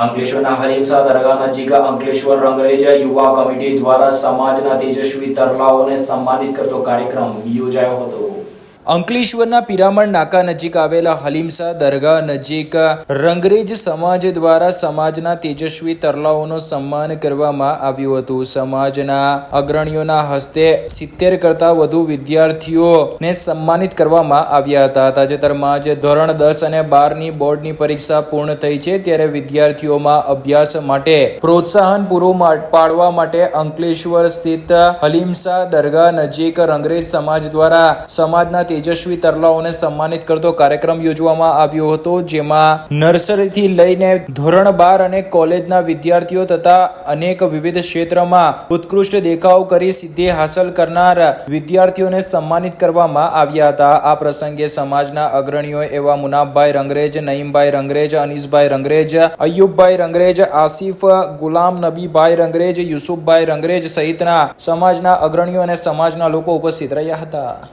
અંકલેશ્વરના હરીમસા દરગાહ નજીક અંકલેશ્વર રંગરેજ યુવા કમિટી દ્વારા સમાજના તેજસ્વી તરલાઓને સન્માનિત કરતો કાર્યક્રમ યોજાયો હતો. અંકલેશ્વરના પિરામણ નાકા નજીક આવેલા હલીમસા દરગાહ નજીક રંગરેજ સમાજ દ્વારા સમાજના તેજસ્વી તરલાઓનો સન્માન કરવામાં આવ્યું હતું. સમાજના અગ્રણીઓના હસ્તે સિત્તેર કરતા વધુ વિદ્યાર્થીઓને સન્માનિત કરવામાં આવ્યા હતા. તાજેતરમાં જે ધોરણ દસ અને બારની બોર્ડની પરીક્ષા પૂર્ણ થઈ છે ત્યારે વિદ્યાર્થીઓમાં અભ્યાસ માટે પ્રોત્સાહન પૂરું પાડવા માટે અંકલેશ્વર સ્થિત હલીમસા દરગાહ નજીક રંગરેજ સમાજ દ્વારા સમાજના તેજસ્વી તરલાઓને સન્માનિત કરતો કાર્યક્રમ યોજવામાં આવ્યો હતો, જેમાં નર્સરીથી લઈને ધોરણ બાર અને કોલેજના વિદ્યાર્થીઓ તથા અનેક વિવિધ ક્ષેત્રમાં ઉત્કૃષ્ટ દેખાવ કરી સિદ્ધિ હાંસલ કરનાર વિદ્યાર્થીઓને સન્માનિત કરવામાં આવ્યા હતા. આ પ્રસંગે સમાજના અગ્રણીઓ એવા મુનાફભાઈ રંગરેજ, નઈમભાઈ રંગરેજ અનીસભાઈ રંગરેજ, અયુબભાઈ રંગરેજ, આસિફ ગુલામ, નબીભાઈ રંગરેજ, યુસુફભાઈ રંગરેજ સહિતના સમાજના અગ્રણીઓ અને સમાજના લોકો ઉપસ્થિત રહ્યા હતા.